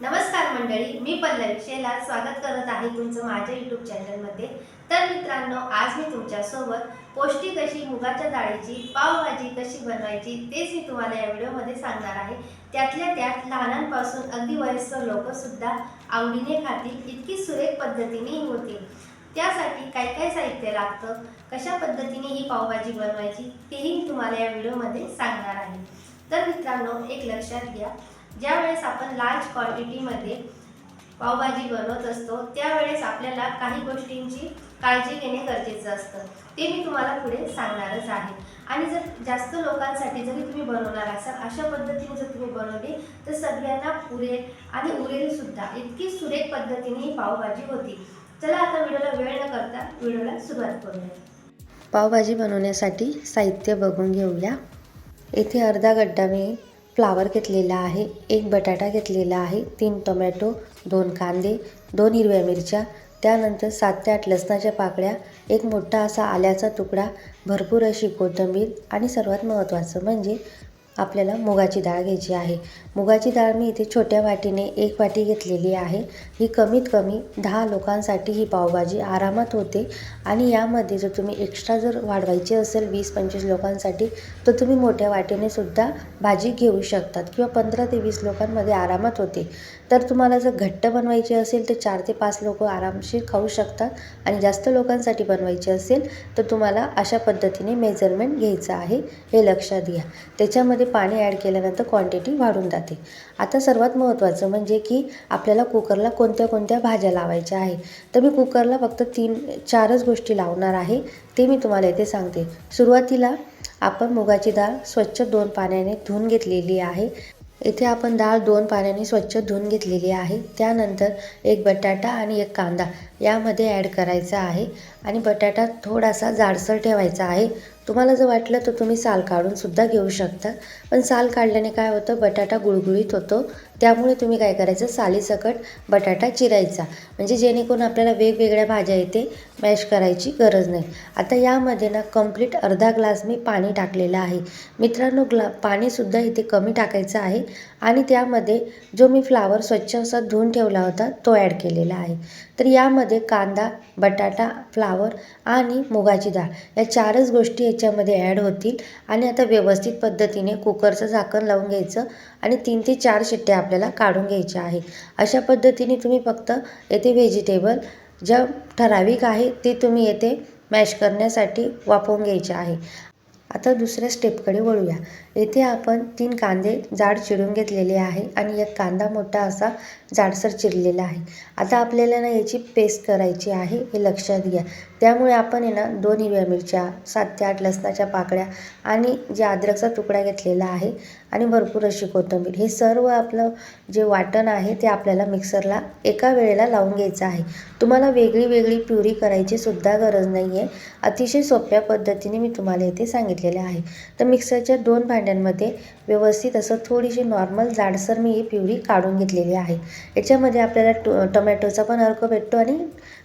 नमस्कार मंडळी मी पल्लवी शेला स्वागत करत आहे तुमचं माझ्या यूट्यूब चॅनलमध्ये तर मित्रांनो आज मी तुमच्यासोबत पौष्टिक अशी मुगाच्या डाळीची पावभाजी कशी बनवायची तेच मी तुम्हाला या व्हिडिओमध्ये सांगणार आहे. त्यातल्या त्यात लहानांपासून अगदी वयस्कर लोकसुद्धा आवडीने खातील इतकी सुरेख पद्धतीने होती होतील. त्यासाठी काय काय साहित्य लागतं कशा पद्धतीने ही पावभाजी बनवायची तेही मी तुम्हाला या व्हिडिओमध्ये सांगणार आहे. तर मित्रांनो एक लक्षात घ्या. ज्या वेळेस आपण लार्ज क्वांटिटीमध्ये पावभाजी बनवत असतो त्यावेळेस आपल्याला काही गोष्टींची काळजी घेणे गरजेचं असतं. ते मी तुम्हाला पुढे सांगणारच आहे. आणि जर जास्त लोकांसाठी जरी तुम्ही बनवणार असाल अशा पद्धतीने जर तुम्ही बनवली तर सगळ्यांना पुरेल आणि उरेल सुद्धा. इतकी सुरेख पद्धतीने ही पावभाजी होती. चला आता व्हिडिओला वेळ न करता व्हिडिओला सुरुवात करूया. पावभाजी बनवण्यासाठी साहित्य बघून घेऊया. येथे अर्धा गड्डा मी फ्लावर घेतलेला आहे एक बटाटा घेतलेला आहे तीन टोमॅटो दोन कांदे दोन हिरव्या मिरच्या त्यानंतर सात ते आठ लसणाच्या पाकळ्या एक मोठा असा आल्याचा तुकडा भरपूर अशी कोथिंबीर आणि सर्वात महत्त्वाचं म्हणजे आपल्याला मुगाची डाळ घ्यायची आहे. मुगाची डाळ मी इथे छोट्या वाटीने एक वाटी घेतलेली आहे. ही कमीत कमी दहा लोकांसाठी ही पावभाजी आरामात होते आणि यामध्ये जर तुम्ही एक्स्ट्रा जर वाढवायची असेल वीस पंचवीस लोकांसाठी तर तुम्ही मोठ्या वाटीने सुद्धा भाजी घेऊ शकतात किंवा पंधरा ते वीस लोकांमध्ये आरामात होते. तर तुम्हाला जर घट्ट बनवायची असेल तर चार ते पाच लोक आरामशीर खाऊ शकतात आणि जास्त लोकांसाठी बनवायची असेल तर तुम्हाला अशा पद्धतीने मेजरमेंट घ्यायचं आहे. हे लक्षात घ्या. त्याच्यामध्ये पाणी ॲड केल्यानंतर क्वांटिटी वाढून जाते. आता सर्वात महत्त्वाचं म्हणजे की आपल्याला कुकरला कोणत्या कोणत्या भाज्या लावायच्या आहे. तर मी कुकरला फक्त तीन चारच गोष्टी लावणार आहे ते मी तुम्हाला इथे सांगते. सुरुवातीला आपण मुगाची डाळ स्वच्छ दोन पाण्याने धुवून घेतलेली आहे. इथे आपण डाळ दोन पाण्याने स्वच्छ धुवून घेतलेली आहे. त्यानंतर एक बटाटा आणि एक कांदा यामध्ये ॲड करायचा आहे. आणि बटाटा थोडासा जाडसर ठेवायचा आहे. तुम्हाला जर वाटलं तर तुम्ही साल काढून सुद्धा घेऊ शकता. पण साल काढल्याने काय होतं? बटाटा गुळगुळीत होतो. त्यामुळे तुम्ही काय करायचं? सालीसकट बटाटा चिरायचा. म्हणजे जेणेकरून आपल्याला वेगवेगळ्या भाज्या इथे मॅश करायची गरज नाही. आता यामध्ये ना कंप्लीट अर्धा ग्लास मी पाणी टाकलेलं आहे. मित्रांनो ग्ला पाणीसुद्धा इथे कमी टाकायचं आहे आणि त्यामध्ये जो मी फ्लावर स्वच्छ असा धुवून ठेवला होता तो ॲड केलेला आहे. तर यामध्ये कांदा बटाटा फ्लावर आणि मुगाची डाळ या चारच गोष्टी याच्यामध्ये ॲड होतील आणि आता व्यवस्थित पद्धतीने कुकरचं झाकण लावून घ्यायचं आणि तीन ते चार शिट्ट्या आपल्याला काढून घ्यायच्या आहे अशा पद्धतीने तुम्ही फक्त येथे व्हेजिटेबल ज्या ठराविक आहे ते तुम्ही येथे मॅश करण्यासाठी वापरून घ्यायचे आहे. आता दुसऱ्या स्टेपकडे वळूया. येथे आपण तीन कांदे जाड चिरून घेतलेले आहे आणि एक कांदा मोठा असा जाडसर चिरलेला आहे. आता आपल्याला ना याची पेस्ट करायची आहे हे लक्षात घ्या. त्यामुळे आपण आहे ना दोन हिरव्या मिरच्या सात ते आठ लसणाच्या पाकळ्या आणि जे अद्रकचा तुकडा घेतलेला आहे आणि भरपूर अशी कोथिंबीर. हे सर्व आपलं जे वाटण आहे ते आपल्याला मिक्सरला एका वेळेला लावून घ्यायचं आहे. तुम्हाला वेगळी वेगळी प्युरी करायची सुद्धा गरज नाही आहे अतिशय सोप्या पद्धतीने मी तुम्हाला इथे सांगितलेले आहे. तर मिक्सरच्या दोन भांड्यांमध्ये व्यवस्थित असं थोडीशी नॉर्मल जाडसर मी ही प्युरी काढून घेतलेली आहे. याच्यामध्ये आपल्याला टो टोमॅटोचा पण अर्क भेटतो आणि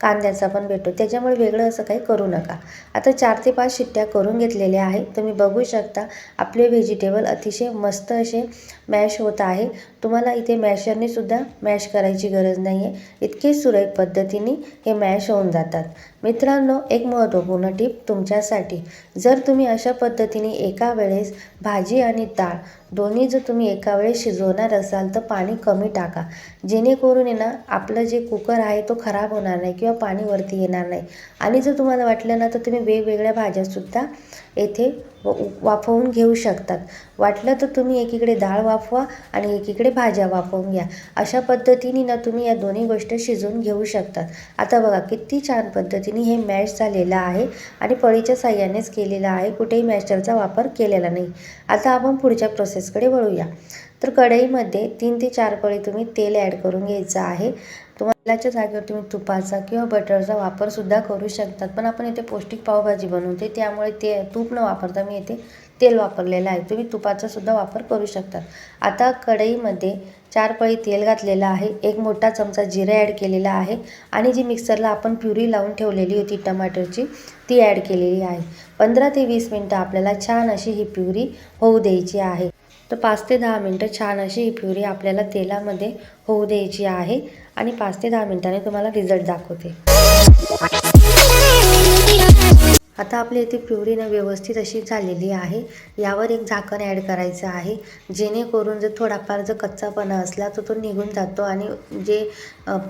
कांद्याचा पण भेटतो. त्याच्यामुळे वेगळं असं काही करू नका. आता चार ते पाच शिट्ट्या करून घेतलेल्या आहेत. तुम्ही बघू शकता आपले व्हेजिटेबल अतिशय मस्त असे मॅश होत आहे. तुम्हाला इथे मॅशरने सुद्धा मॅश करायची गरज नाही आहे इतके सुरेख पद्धतीने हे मॅश होऊन जातात. मित्रांनो एक महत्त्वपूर्ण टीप तुमच्यासाठी. जर तुम्ही अशा पद्धतीने एका वेळेस भाजी आणि डाळ दोन्ही जर तुम्ही एका वेळेस शिजवणार असाल तर पाणी कमी टाका. जेणेकरून आहे ना आपलं जे कुकर आहे तो खराब होणार नाही किंवा पाणी वरती येणार नाही. आणि जर तुम्हाला वाटलं ना तर तुम्ही वेगवेगळ्या भाज्यासुद्धा येथे वाफवून घेऊ शकतात. वाटलं तर तुम्ही एकीकडे डाळ वाफवा आणि एकीकडे भाज्या वाफवून घ्या. अशा पद्धतीने ना तुम्ही या दोन्ही गोष्टी शिजवून घेऊ शकतात. आता बघा किती छान पद्धतीने हे मॅश झालेलं आहे आणि पळीच्या साह्यानेच केलेलं आहे. कुठेही मॅशरचा वापर केलेला नाही. आता आपण पुढच्या प्रोसेसकडे वळूया. तर कढईमध्ये तीन ते चार पळी तुम्ही तेल ॲड करून घ्यायचं आहे. तेलाच्या जागेवर तुम्ही तुपाचा किंवा बटरचा वापरसुद्धा करू शकतात. पण आपण इथे पौष्टिक पावभाजी बनवते त्यामुळे ते तूप न वापरता मी इथे तेल वापरलेलं आहे. तुम्ही तुपाचा सुद्धा वापर करू शकतात. आता कढईमध्ये चार पळी तेल घातलेलं आहे. एक मोठा चमचा जिरा ॲड केलेला आहे आणि जी मिक्सरला आपण प्युरी लावून ठेवलेली होती टमाटरची ती ॲड केलेली आहे. पंधरा ते वीस मिनटं आपल्याला छान अशी ही प्युरी होऊ द्यायची आहे. तर पाच ते दहा मिनटं छान अशी ही प्युरी आपल्याला तेलामध्ये होऊ द्यायची आहे. आणि पाच ते दहा मिनटाने तुम्हाला रिझल्ट दाखवते. आता आपली इथे प्युरी ना व्यवस्थित अशी झालेली आहे. यावर एक झाकण ॲड करायचं आहे. जेणेकरून जर थोडाफार जर कच्चापणा असला तर तो निघून जातो आणि जे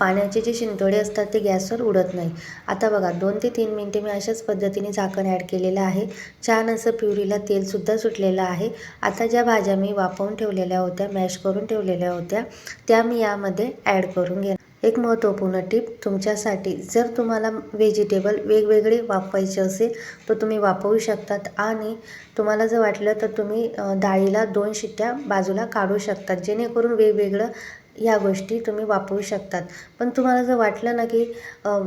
पाण्याचे जे शिंतोडे असतात ते गॅसवर उडत नाही. आता बघा दोन ते तीन मिनटे मी अशाच पद्धतीने झाकण ॲड केलेलं आहे. छान असं प्युरीला तेलसुद्धा सुटलेलं आहे. आता ज्या भाज्या मी वाफवून ठेवलेल्या होत्या मॅश करून ठेवलेल्या होत्या त्या मी यामध्ये ॲड करून घेणार एक महत्त्वपूर्ण टीप तुमच्यासाठी. जर तुम्हाला व्हेजिटेबल वेगवेगळे वापरायचे असेल तर तुम्ही वापरू शकतात आणि तुम्हाला जर वाटलं तर तुम्ही डाळीला दोन शिट्ट्या बाजूला काढू शकतात. जेणेकरून वेगवेगळं ह्या गोष्टी तुम्ही वापरू शकतात. पण तुम्हाला जर वाटलं ना की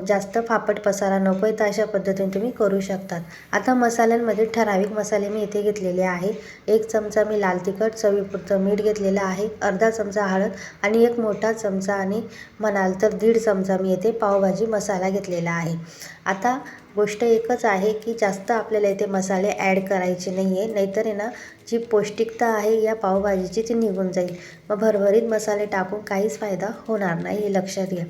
जास्त फापट पसारा नको आहे तर अशा पद्धतीने तुम्ही करू शकतात. आता मसाल्यांमध्ये ठराविक मसाले मी इथे घेतलेले आहे एक चमचा मी लाल तिखट चवीपुरतं मीठ घेतलेलं आहे अर्धा चमचा हळद आणि एक मोठा चमचा आणि म्हणाल तर दीड चमचा मी येथे पावभाजी मसाला घेतलेला आहे. आता गोष्ट एकच आहे की जास्त आपल्याला इथे मसाले ॲड करायचे नाही आहे नाहीतर आहे ना जी पौष्टिकता आहे या पावभाजीची ती निघून जाईल. मग भरभरीत मसाले टाकून काहीच फायदा होणार नाही हे लक्षात घ्या.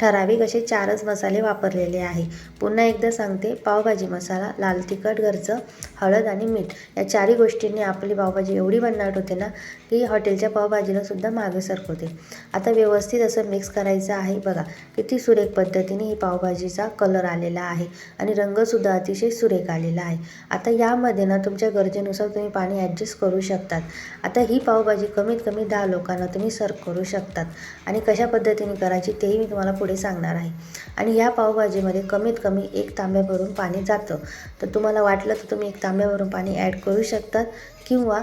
ठराविक असे चारच मसाले वापरलेले आहे. पुन्हा एकदा सांगते पावभाजी मसाला लाल तिखट घरचं हळद आणि मीठ या चारही गोष्टींनी आपली पावभाजी एवढी भन्नाट होते ना की हॉटेलच्या पावभाजीला सुद्धा मागे सरकवते. आता व्यवस्थित असं मिक्स करायचं आहे बघा किती सुरेख पद्धतीने ही पावभाजीचा कलर आलेला आहे आणि रंगसुद्धा अतिशय सुरेख आलेला आहे. आता यामध्ये ना तुमच्या गरजेनुसार तुम्ही पाणी ॲडजस्ट करू शकतात. आता ही पावभाजी कमीत कमी दहा लोकांना तुम्ही सर्व करू शकतात. आणि कशा पद्धतीने करायची तेही मी तुम्हाला पुढे सांगणार आहे. आणि या पावभाजीमध्ये कमीत कमी एक तांब्याभरून पाणी जातं. तर तुम्हाला वाटलं तर तुम्ही एक तांब्याभरून पाणी ॲड करू शकतात किंवा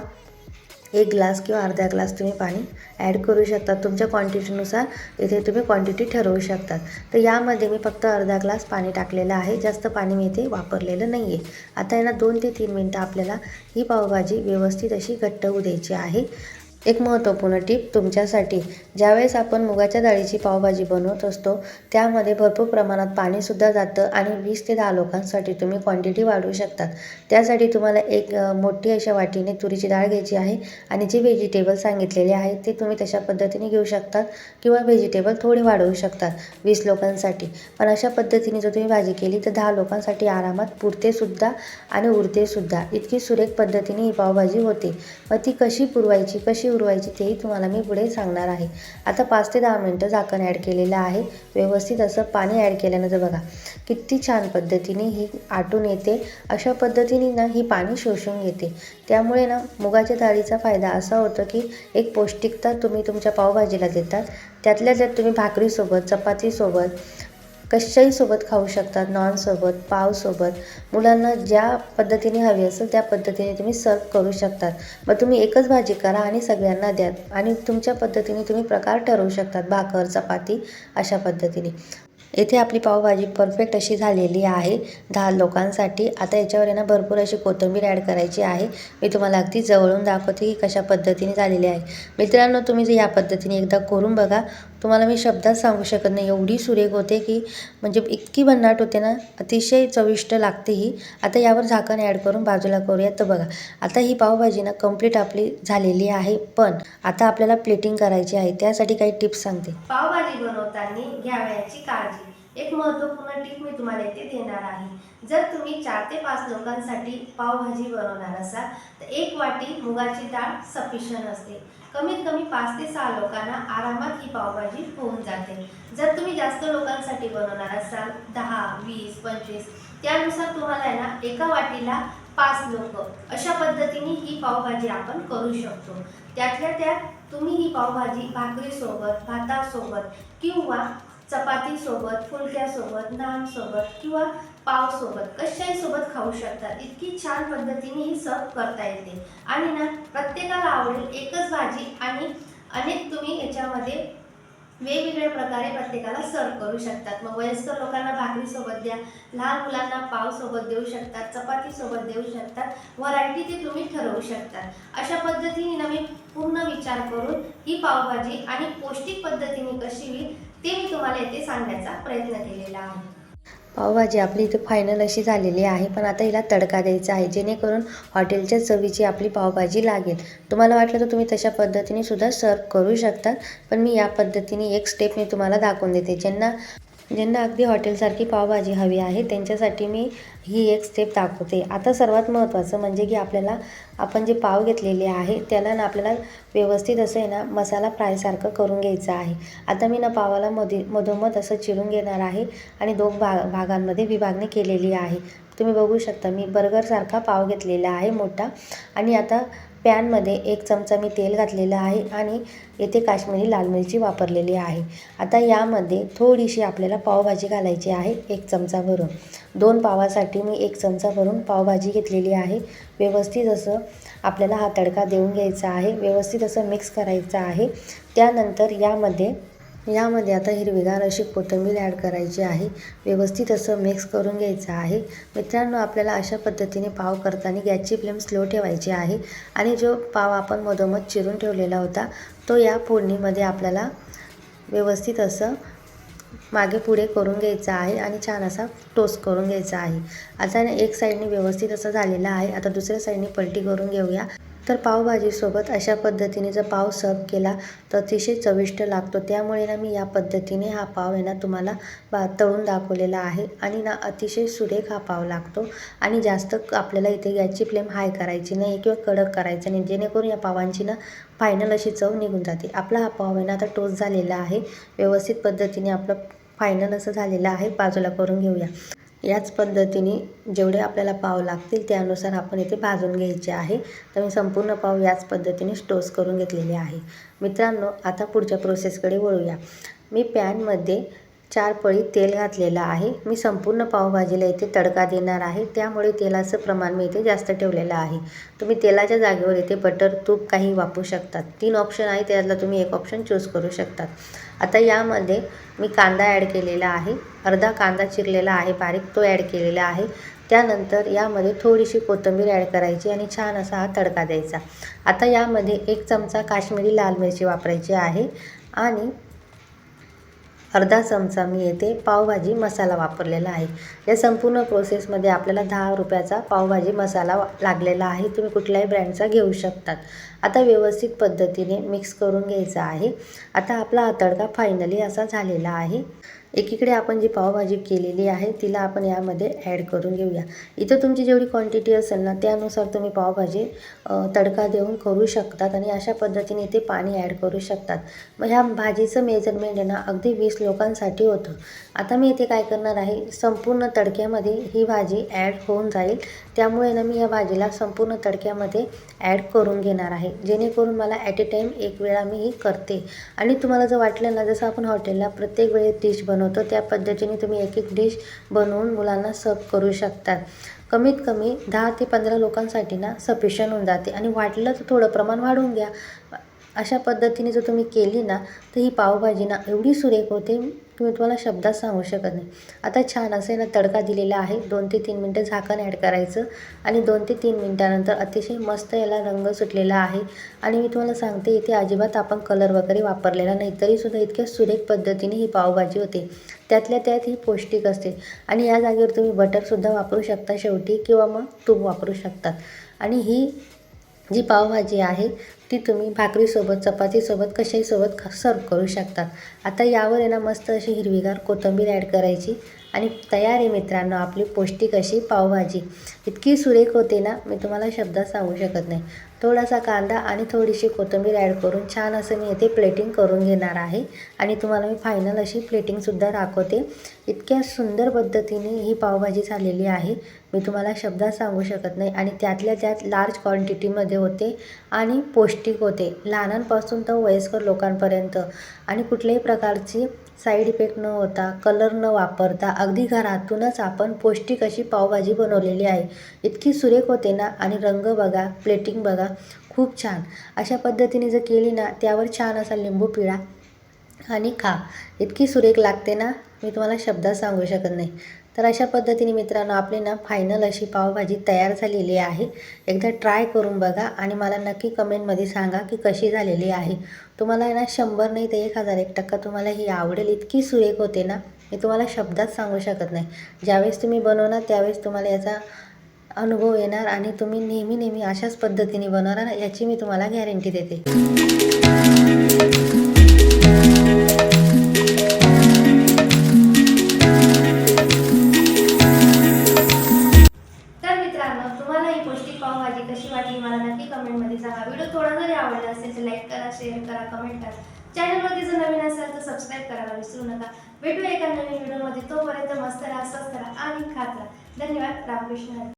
एक ग्लास किंवा अर्धा ग्लास तुम्ही पाणी ॲड करू शकता. तुमच्या क्वांटिटीनुसार इथे तुम्ही क्वांटिटी ठरवू शकतात तर यामध्ये मी फक्त अर्धा ग्लास पाणी टाकलेलं आहे. जास्त पाणी मी इथे वापरलेलं नाही आहे आता यांना दोन ते तीन मिनटं आपल्याला ही पावभाजी व्यवस्थित अशी घट्ट होऊ द्यायची आहे. एक महत्त्वपूर्ण टीप तुमच्यासाठी. ज्यावेळेस आपण मुगाच्या डाळीची पावभाजी बनवत असतो त्यामध्ये भरपूर प्रमाणात पाणीसुद्धा जातं आणि वीस ते दहा लोकांसाठी तुम्ही क्वांटिटी वाढवू शकतात. त्यासाठी तुम्हाला एक मोठी अशा वाटीने तुरीची डाळ घ्यायची आहे आणि जे व्हेजिटेबल सांगितलेले आहेत ते तुम्ही तशा पद्धतीने घेऊ शकतात किंवा व्हेजिटेबल थोडे वाढवू शकतात वीस लोकांसाठी. पण अशा पद्धतीने जर तुम्ही भाजी केली तर दहा लोकांसाठी आरामात पुरतेसुद्धा आणि उरतेसुद्धा इतकी सुरेख पद्धतीने ही पावभाजी होते. मग ती कशी पुरवायची कशी उरवायची तेही तुम्हाला मी पुढे सांगणार आहे. आता पाच ते दहा मिनटं झाकण ॲड केलेलं आहे. व्यवस्थित असं पाणी ॲड केल्यानंतर बघा किती छान पद्धतीने ही आटून येते. अशा पद्धतीने ना ही पाणी शोषून घेते. त्यामुळे ना मुगाच्या डाळीचा फायदा असा होतो की एक पौष्टिकता तुम्ही तुमच्या पावभाजीला देतात. त्यातल्या त्यात तुम्ही भाकरीसोबत चपातीसोबत कशाही सोबत खाऊ शकतात नॉनसोबत पावसोबत मुलांना ज्या पद्धतीने हवी असेल त्या पद्धतीने तुम्ही सर्व करू शकतात. मग तुम्ही एकच भाजी करा आणि सगळ्यांना द्या आणि तुमच्या पद्धतीने तुम्ही प्रकार ठरवू शकतात. भाकर चपाती अशा पद्धतीने. येथे आपली पावभाजी परफेक्ट अशी झालेली आहे. दहा लोकांसाठी. आता याच्यावर यांना भरपूर अशी कोथिंबीर ॲड करायची आहे. मी तुम्हाला अगदी जवळून दाखवते की कशा पद्धतीने झालेली आहे. मित्रांनो तुम्ही जर या पद्धतीने एकदा करून बघा. तुम्हाला मी शब्दात सांगू शकत नाही. एवढी सुरेख होते की म्हणजे इतकी भन्नाट होते ना अतिशय चविष्ट लागते ही. आता यावर झाकण ॲड करून बाजूला करूया तर बघा. आता ही पावभाजी ना कंप्लीट आपली झालेली आहे. पण आता आपल्याला प्लेटिंग करायची आहे. त्यासाठी काही टिप्स सांगते. पावभाजी बनवताना घ्यावयाची काळजी. एक महत्त्वपूर्ण टीप मी तुम्हाला इथे देणार आहे. जर तुम्ही चार ते पाच लोकांसाठी पावभाजी बनवणार असाल तर एक वाटी मुगाची डाळ सफिशियंट असते. कमीत कमी पाच ते सहा लोकांना आरामात ही पावभाजी होऊन जाते. जर तुम्ही जास्त लोकांसाठी बनवणार असाल दहा वीस पंचवीस त्यानुसार तुम्हाला आहे ना एका वाटीला पाच लोक. अशा पद्धतीने ही पावभाजी आपण करू शकतो. त्यातल्या त्यात तुम्ही ही पावभाजी भाकरीसोबत भातासोबत किंवा चपातीसोबत फुलक्यासोबत नानसोबत किंवा पावसोबत कशाही सोबत खाऊ शकतात? इतकी छान पद्धतीने ही सर्व करता येते. आणि ना प्रत्येकाला आवडेल एकच भाजी आणि अनेक तुम्ही याच्यामध्ये वेगवेगळ्या प्रकारे प्रत्येकाला सर्व करू शकतात. मग वयस्कर लोकांना भाकरीसोबत द्या लहान मुलांना पावसोबत देऊ शकतात चपातीसोबत देऊ शकतात व्हरायटी ते तुम्ही ठरवू शकतात. अशा पद्धतीने ना मी पूर्ण विचार करून ही पावभाजी आणि पौष्टिक पद्धतीने कशी होईल ते मी तुम्हाला येथे सांगण्याचा प्रयत्न केलेला आहे. पावभाजी आपली इथे फायनल अशी झालेली आहे पण आता हिला तडका द्यायचा आहे जेणेकरून हॉटेलच्या चवीची आपली पावभाजी लागेल. तुम्हाला वाटलं तर तुम्ही तशा पद्धतीने सुद्धा सर्व करू शकता पण मी या पद्धतीने एक स्टेप मी तुम्हाला दाखवून देते. ज्यांना ज्यांना अगदी हॉटेलसारखी पावभाजी हवी आहे त्यांच्यासाठी मी ही एक स्टेप दाखवते. आता सर्वात महत्त्वाचं म्हणजे की आपल्याला आपण जे पाव घेतलेले आहे त्याला ना आपल्याला व्यवस्थित असं आहे ना मसाला फ्रायसारखं करून घ्यायचं आहे. आता मी ना पावाला मधी मधोमध असं चिरून घेणार आहे आणि दोन भाग भागांमध्ये विभागणी केलेली आहे. तुम्ही बघू शकता मी बर्गरसारखा पाव घेतलेला आहे मोठा. आणि आता पॅनमध्ये एक चमचा मी तेल घातलेलं आहे आणि येथे काश्मीरी लाल मिरची वापरलेली आहे. आता यामध्ये थोडीशी आपल्याला पावभाजी घालायची आहे एक चमचा भरून. दोन पावासाठी मी एक चमचा भरून पावभाजी घेतलेली आहे. व्यवस्थित असं आपल्याला हा तडका देऊन घ्यायचा आहे. व्यवस्थित असं मिक्स करायचं आहे. त्यानंतर यामध्ये यामध्ये आता हिरवीगार अशी कोथिंबीर ॲड करायची आहे. व्यवस्थित असं मिक्स करून घ्यायचं आहे. मित्रांनो आपल्याला अशा पद्धतीने पाव करताना गॅसची फ्लेम स्लो ठेवायची आहे आणि जो पाव आपण मधोमध चिरून ठेवलेला होता तो या फोडणीमध्ये आपल्याला व्यवस्थित असं मागे पुढे करून घ्यायचा आहे आणि छान असा टोस्ट करून घ्यायचा आहे. आता एक साईडने व्यवस्थित असं झालेलं आहे. आता दुसऱ्या साईडने पलटी करून घेऊया. तर पावभाजीसोबत अशा पद्धतीने जर पाव सर्व केला तर अतिशय चविष्ट लागतो. त्यामुळे ना मी या पद्धतीने हा पाव आहे ना तुम्हाला बा तळून दाखवलेला आहे आणि ना अतिशय सुरेख हा पाव लागतो. आणि जास्त आपल्याला इथे गॅसची फ्लेम हाय करायची नाही किंवा कडक करायचं नाही. जेणेकरून या पावांची ना फायनल अशी चव निघून जाते. आपला हा पाव आहे ना आता टोस्ट झालेला आहे. व्यवस्थित पद्धतीने आपलं फायनल असं झालेलं आहे. बाजूला करून घेऊया. याच पद्धतीने जेवढे आपल्याला पाव लागतील त्यानुसार आपण इथे भाजून घ्यायचे आहे. तर मी संपूर्ण पाव याच पद्धतीने टोस्ट करून घेतलेले आहे. मित्रांनो आता पुढच्या प्रोसेसकडे वळूया. मी पॅनमध्ये चार पळी तेल घातलेलं आहे. मी संपूर्ण पावभाजीला इथे तडका देणार आहे. त्यामुळे तेलाचं प्रमाण मी इथे जास्त ठेवलेलं आहे. तुम्ही तेलाच्या जागेवर इथे बटर तूप काही वापरू शकतात. तीन ऑप्शन आहे त्यातला तुम्ही एक ऑप्शन चूज करू शकतात. आता यामध्ये मी कांदा ॲड केलेला आहे. अर्धा कांदा चिरलेला आहे बारीक. तो ॲड केलेला आहे. त्यानंतर यामध्ये थोडीशी कोथिंबीर ॲड करायची आणि छान असा हा तडका द्यायचा. आता यामध्ये एक चमचा काश्मीरी लाल मिरची वापरायची आहे. आणि अर्धा चमचा मी येथे पावभाजी मसाला वापरलेला आहे. या संपूर्ण प्रोसेसमध्ये आपल्याला दहा रुपयाचा पावभाजी मसाला लागलेला आहे. तुम्ही कुठल्याही ब्रँडचा घेऊ शकतात. आता व्यवस्थित पद्धतीने मिक्स करून घ्यायचा आहे. आता आपला हा तडका फायनली असा झालेला आहे. एकीकडे आपण जी पावभाजी केलेली आहे तिला आपण यामध्ये ॲड करून घेऊया. इथं तुमची जेवढी क्वांटिटी असेल ना त्यानुसार तुम्ही पावभाजी तडका देऊन करू शकतात आणि अशा पद्धतीने इथे पाणी ॲड करू शकतात. मग ह्या भाजीचं मेजरमेंट आहे ना अगदी वीस लोकांसाठी होतं. आता मी इथे काय करणार आहे संपूर्ण तडक्यामध्ये ही भाजी ॲड होऊन जाईल. त्यामुळे ना मी या भाजीला संपूर्ण तडक्यामध्ये ॲड करून घेणार आहे. जेणेकरून मला ॲट ए टाईम एक वेळा मी ही करते. आणि तुम्हाला जर वाटलं ना जसं आपण हॉटेलला प्रत्येक वेळेस डिश बनवतो त्या पद्धतीने तुम्ही एक एक डिश बनवून मुलांना सर्व करू शकतात कमीत कमी दहा ते पंधरा लोकांसाठी ना सफिशियंट होऊन जाते. आणि वाटलं तर थोडं प्रमाण वाढवून घ्या. अशा पद्धतीने जर तुम्ही केली ना तर ही पावभाजी ना एवढी सुरेख होते की मी तुम्हाला शब्दात सांगू शकत नाही. आता छान असे ना तडका दिलेला आहे. दोन ते तीन मिनटं झाकण ॲड करायचं आणि दोन ते तीन मिनटानंतर अतिशय मस्त याला रंग सुटलेला आहे. आणि मी तुम्हाला सांगते इथे अजिबात आपण कलर वगैरे वापरलेला नाही. तरीसुद्धा इतक्या सुरेख पद्धतीने ही पावभाजी होते. त्यातल्या त्यात ही पौष्टिक असते. आणि या जागेवर तुम्ही बटरसुद्धा वापरू शकता शेवटी किंवा मग तूप वापरू शकतात. आणि ही जी पावभाजी आहे ती तुम्ही भाकरीसोबत चपातीसोबत कशाहीसोबत ख सर्व करू शकता. आता यावर आहे ना मस्त अशी हिरवीगार कोथिंबीर ॲड करायची. आणि तयार आहे मित्रांनो आपली पौष्टिक अशी पावभाजी. इतकी सुरेख होते ना मी तुम्हाला शब्दात सांगू शकत नाही. थोडासा कांदा आणि थोडीशी कोथिंबीर ॲड करून छान असं मी इथे प्लेटिंग करून घेणार आहे. आणि तुम्हाला मी फायनल अशी प्लेटिंगसुद्धा दाखवते. इतक्या सुंदर पद्धतीने ही पावभाजी झालेली आहे. मी तुम्हाला शब्दात सांगू शकत नाही. आणि त्यातल्या त्यात लार्ज क्वांटिटीमध्ये होते आणि पौष्टिक होते. लहानांपासून तर वयस्कर लोकांपर्यंत. आणि कुठल्याही प्रकारची साईड इफेक्ट न होता कलर न वापरता अगदी घरातूनच आपण पौष्टिक अशी पावभाजी बनवलेली आहे. इतकी सुरेख होते ना? आणि रंग बघा प्लेटिंग बघा खूप छान. अशा पद्धतीने जर केली ना त्यावर छान असा लिंबू पिळा आणि खा. इतकी सुरेख लागते ना? मी तुम्हाला शब्दात सांगू शकत नाही. तर अशा पद्धतीने मित्रांनो आपली ना फायनल अशी पावभाजी तयार झालेली आहे. एकदा ट्राय करून बघा आणि मला नक्की कमेंटमध्ये सांगा की कशी झालेली आहे. तुम्हाला ना शंभर नाही तर एक हजार एक टक्का तुम्हाला ही आवडेल. इतकी सुरेख होते ना मी तुम्हाला शब्दात सांगू शकत नाही. ज्यावेळेस तुम्ही बनवणार त्यावेळेस तुम्हाला याचा अनुभव येणार आणि तुम्ही नेहमी नेहमी अशाच पद्धतीने बनवणार याची मी तुम्हाला गॅरंटी देते. करावा विसरू नका भेटूया एका नवीन व्हिडिओमध्ये. तोपर्यंत मस्त राहा स्वस्त राहा आणि खात राहा. धन्यवाद. रामकृष्ण